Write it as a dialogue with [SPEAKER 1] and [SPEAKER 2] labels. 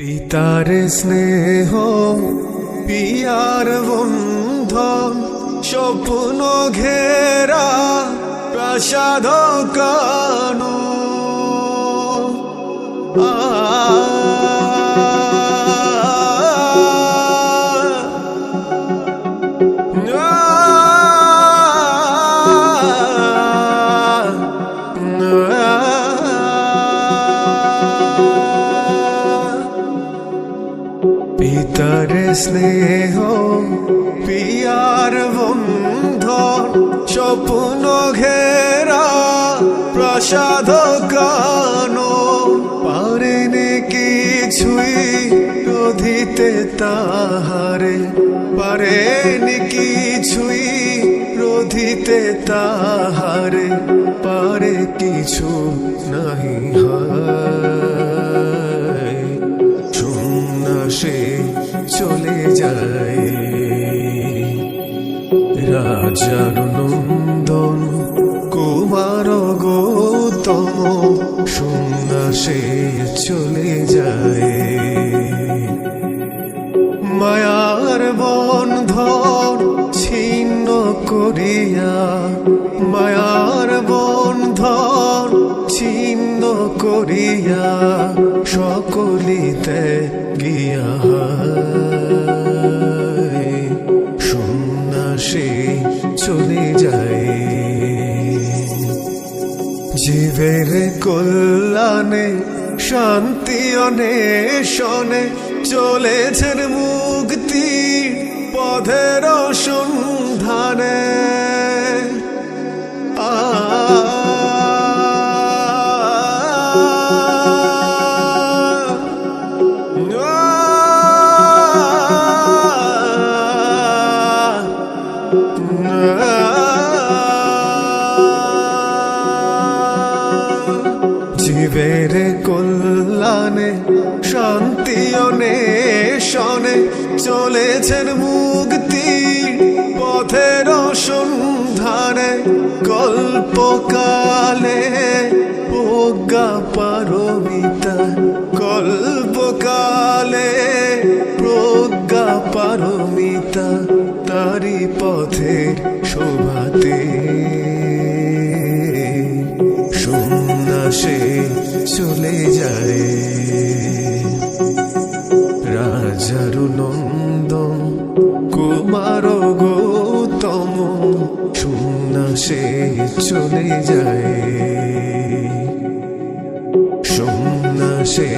[SPEAKER 1] পিতার স্নেহ পিয়ার বন্ধ স্বপ্ন ঘেরা প্রাসাদ কানো। পিতার স্নেহ, পিয়ার বন্ধন, স্বপ্ন ঘেরা প্রসাদ কানো পারেনি কিছুই রোধিতে তাহারে, পারেনি কিছুই রোধিতে তাহারে, পারে কিছু নাহি হায়। সে চলে যায়। রাজার নন্দন, কুমার গৌতম শূন্য সে চলে যায়। মায়ার বন্ধন ছিন্ন করিয়া, মায়ার বন্ধন ছিন্ন করিয়া সকলিতে গিয়া সন্ন্যাসে চলে যায় জীবের কল্যাণে শান্তি অন্বেষণে চলেছেন মুক্তি পথের সন্ধানে। জীবের কল্যাণে, শান্তি অন্বেষণে চলেছেন মুক্তি পথের সন্ধানে, কল্পকালে প্রজ্ঞা পারমিতা, কল্পকালে প্রজ্ঞা পারমিতা তারি পথের শোভাতে। সন্ন্যাসে চলে যায়। রাজারু নন্দ কুমার গৌতম সন্ন্যাসে চলে যায়। সন্ন্যাসে